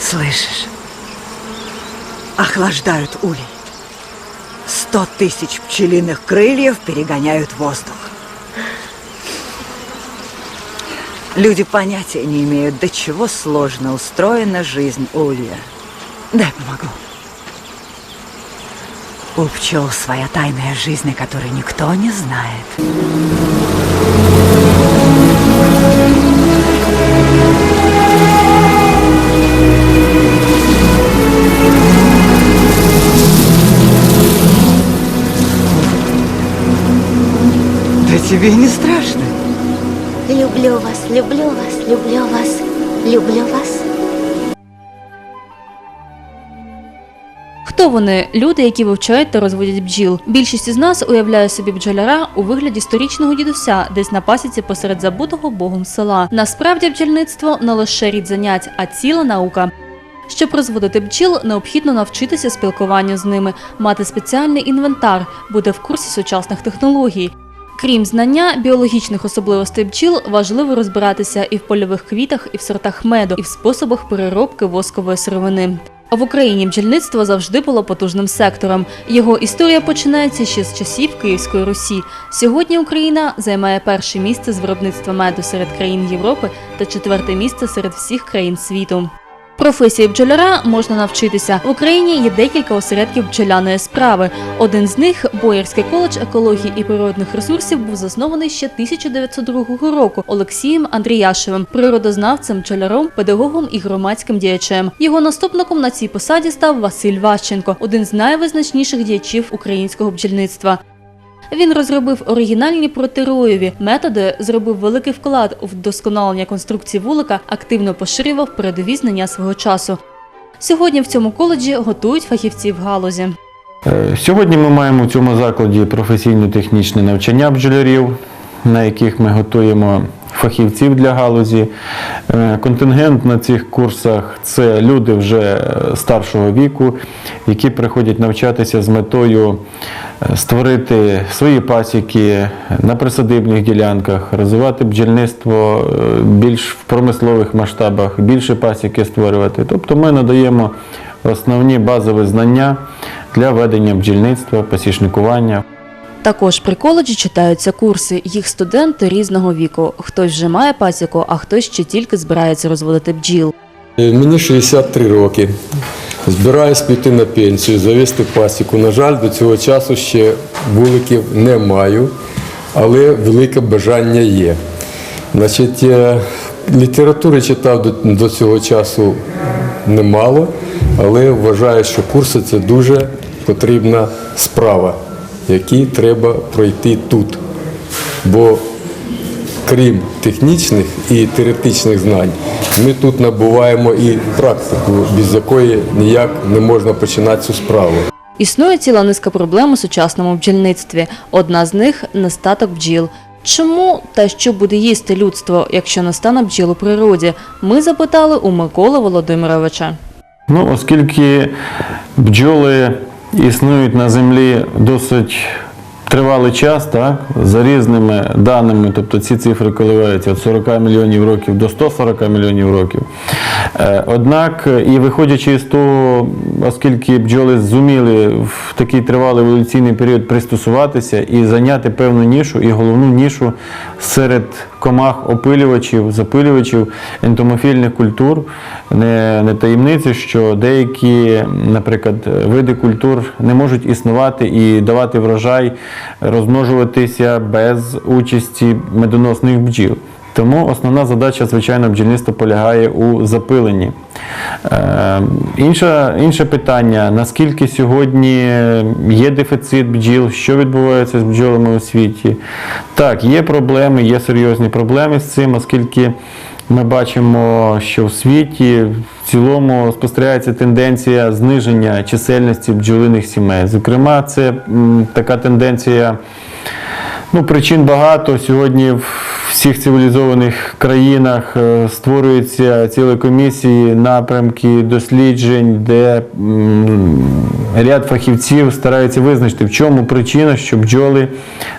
Слышишь? Охлаждают улей. Сто тысяч пчелиных крыльев перегоняют воздух. Люди понятия не имеют, до чего сложно устроена жизнь улья. Дай помогу. У пчел своя тайная жизнь, о которой никто не знает. Да тебе не страшно? Люблю вас, люблю вас, люблю вас, люблю вас. Хто вони? Люди, які вивчають та розводять бджіл. Більшість із нас уявляє собі бджоляра у вигляді сторічного дідуся, десь на пасіці посеред забутого богом села. Насправді бджільництво не лише рід занять, а ціла наука. Щоб розводити бджіл, необхідно навчитися спілкуванню з ними, мати спеціальний інвентар, бути в курсі сучасних технологій. Крім знання біологічних особливостей бджіл, важливо розбиратися і в польових квітах, і в сортах меду, і в способах переробки воскової сировини. В Україні бджільництво завжди було потужним сектором. Його історія починається ще з часів Київської Русі. Сьогодні Україна займає перше місце з виробництва меду серед країн Європи та четверте місце серед всіх країн світу. Професії бджоляра можна навчитися. В Україні є декілька осередків бджоляної справи. Один з них Боярський коледж екології і природних ресурсів був заснований ще 1902 року Олексієм Андріяшевим, природознавцем, бджоляром, педагогом і громадським діячем. Його наступником на цій посаді став Василь Ващенко, один з найвизначніших діячів українського бджільництва. Він розробив оригінальні протироєві методи, зробив великий вклад у вдосконалення конструкції вулика, активно поширював передові знання свого часу. Сьогодні в цьому коледжі готують фахівців галузі. Е, Сьогодні ми маємо в цьому закладі професійно-технічне навчання бджолярів, на яких ми готуємо фахівців для галузі. Е, Контингент на цих курсах це люди вже е, старшого віку, які приходять навчатися з метою створити свої пасіки на присадибних ділянках, розвивати бджільництво е, більш в промислових масштабах, більше пасіки створювати. Тобто ми надаємо основні базові знання для ведення бджільництва, пасічникування. Також при коледжі читаються курси. Їх студенти різного віку. Хтось вже має пасіку, а хтось ще тільки збирається розводити бджіл. Е, Мені 63 роки. Збираюсь піти на пенсію, завести пасіку. На жаль, до цього часу ще вуликів не маю, але велике бажання є. Значить, е, літератури читав до, цього часу немало, але вважаю, що курси це дуже потрібна справа, які треба пройти тут. Бо крім технічних і теоретичних знань, ми тут набуваємо і практику, без якої ніяк не можна починати цю справу. Існує ціла низка проблем у сучасному бджільництві. Одна з них нестаток бджіл. Чому та що буде їсти людство, якщо не стане бджіл у природі? Ми запитали у Миколи Володимировича. Ну, оскільки бджоли існують на землі досить тривалий час, так, за різними даними, тобто ці цифри коливаються від 40 мільйонів років до 140 мільйонів років. Е, Однак, і виходячи з того, оскільки бджоли зуміли в такий тривалий еволюційний період пристосуватися і зайняти певну нішу, і головну нішу серед комах опилювачів, запилювачів ентомофільних культур, не, не таємниці, що деякі, наприклад, види культур не можуть існувати і давати врожай, розмножуватися без участі медоносних бджіл. Тому основна задача, звичайно, бджільництва полягає у запиленні. Е, інше, інше питання: наскільки сьогодні є дефіцит бджіл, що відбувається з бджолами у світі? Так, є проблеми, є серйозні проблеми з цим, оскільки ми бачимо, що в світі в цілому спостерігається тенденція зниження чисельності бджолиних сімей. Зокрема, це така тенденція Ну, причин багато. Сьогодні в всіх цивілізованих країнах е, створюються цілі комісії, напрямки досліджень, де ряд фахівців стараються визначити, в чому причина, що бджоли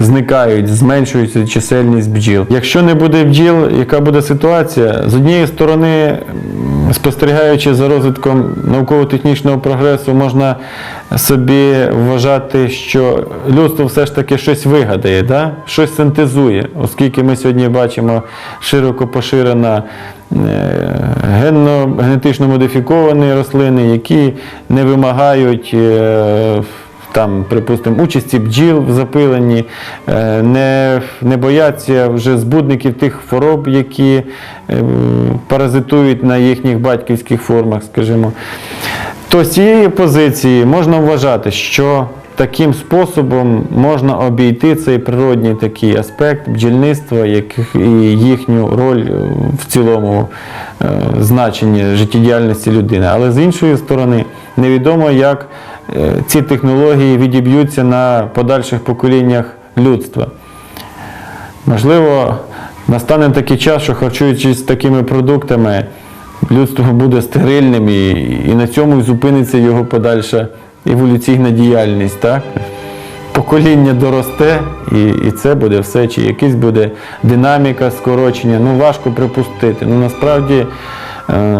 зникають, зменшується чисельність бджіл. Якщо не буде бджіл, яка буде ситуація? З однієї сторони, спостерігаючи за розвитком науково-технічного прогресу, можна собі вважати, що людство все ж таки щось вигадає, да? щось синтезує, оскільки ми сьогодні бачимо широко поширена е, генно, генетично модифіковані рослини, які не вимагають. Там, припустимо, участі бджіл в запиленні, е, не, не бояться вже збудників тих хвороб, які е, паразитують на їхніх батьківських формах, скажімо. То з цієї позиції можна вважати, що таким способом можна обійти цей природній такий аспект бджільництва і їхню роль е, в цілому значенні життєдіяльності людини. Але з іншої сторони, невідомо, як ці технології відіб'ються на подальших поколіннях людства. Можливо, настане такий час, що харчуючись такими продуктами, людство буде стерильним і, і на цьому зупиниться його подальша еволюційна діяльність. Так? Покоління доросте, і, і це буде все, чи якась буде динаміка скорочення. Ну, важко припустити. Ну, насправді е,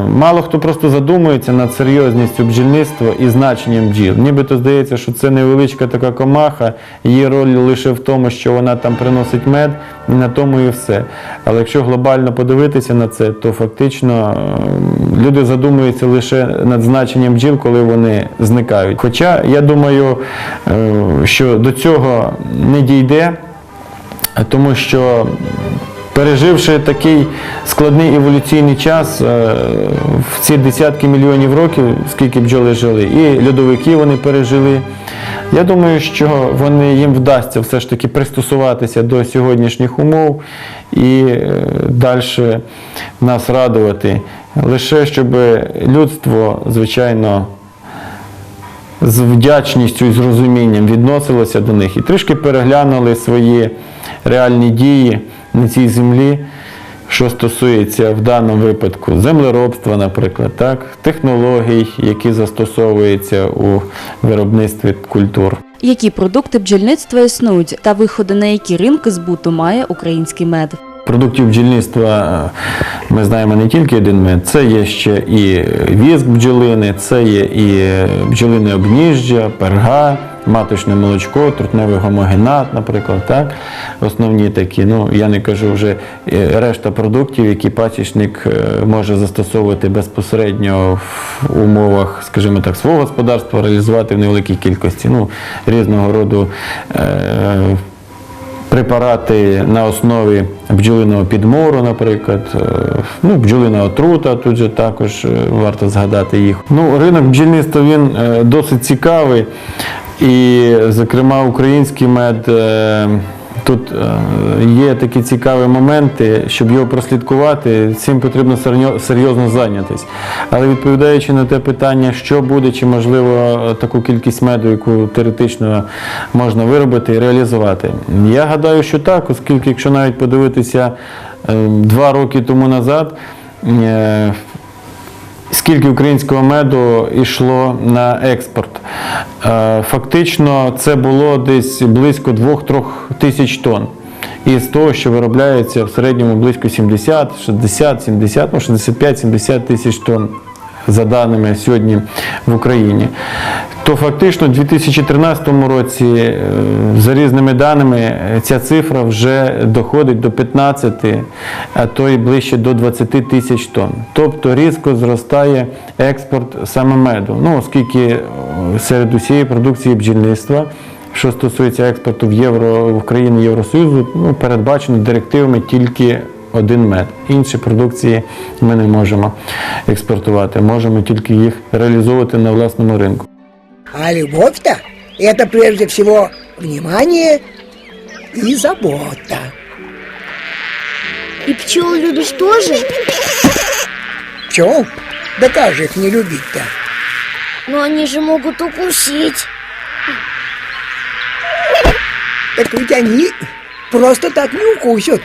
мало хто просто задумується над серйозністю бджільництва і значенням бджіл. Нібито здається, що це невеличка така комаха, її роль лише в тому, що вона там приносить мед, і на тому і все. Але якщо глобально подивитися на це, то фактично е, люди задумуються лише над значенням бджіл, коли вони зникають. Хоча я думаю, е, що до цього не дійде, тому що переживши такий складний еволюційний час е, в ці десятки мільйонів років, скільки бджоли жили, і льодовики вони пережили. Я думаю, що вони їм вдасться все ж таки пристосуватися до сьогоднішніх умов і далі нас радувати. Лише щоб людство, звичайно, з вдячністю і з розумінням відносилося до них і трішки переглянули свої реальні дії на цій землі, що стосується в даному випадку землеробства, наприклад, так, технологій, які застосовуються у виробництві культур. Які продукти бджільництва існують та виходи на які ринки збуту має український мед? Продуктів бджільництва е, ми знаємо не тільки один мед, це є ще і віск бджолини, це є і бджолине обніжжя, перга, маточне молочко, трутневий гомогенат, наприклад, так? Основні такі. Ну, я не кажу вже е, решта продуктів, які пасічник е, може застосовувати безпосередньо в умовах, скажімо так, свого господарства, реалізувати в невеликій кількості. Ну, різного роду. Е- препарати на основі бджолиного підмору, наприклад, е, ну, бджолина отрута, тут же також варто згадати їх. Ну, ринок бджільництва він досить цікавий. І, зокрема, український мед. е, Тут е, є такі цікаві моменти, щоб його прослідкувати, цим потрібно серйозно зайнятися. Але відповідаючи на те питання, що буде, чи можливо таку кількість меду, яку теоретично можна виробити і реалізувати. Я гадаю, що так, оскільки, якщо навіть подивитися е, два роки тому назад, е, скільки українського меду йшло на експорт. Е, Фактично це було десь близько 2-3 тисяч тонн. І з того, що виробляється в середньому близько 70, 60, 70, ну 65-70 тисяч тонн за даними сьогодні в Україні. То фактично у 2013 році, е, за різними даними, ця цифра вже доходить до 15, а то й ближче до 20 тисяч тонн. Тобто різко зростає експорт саме меду. Ну, оскільки е, серед усієї продукції бджільництва що стосується експорту в євро в країни Євросоюзу, ну, передбачено директивами тільки один мед. Інші продукції ми не можемо експортувати, можемо тільки їх реалізовувати на власному ринку. А любовь-то это прежде всего внимание и забота. И пчел любишь тоже? Пчел? Да как же их не любить-то? Но они же могут укусить. Так ведь они просто так не укусят.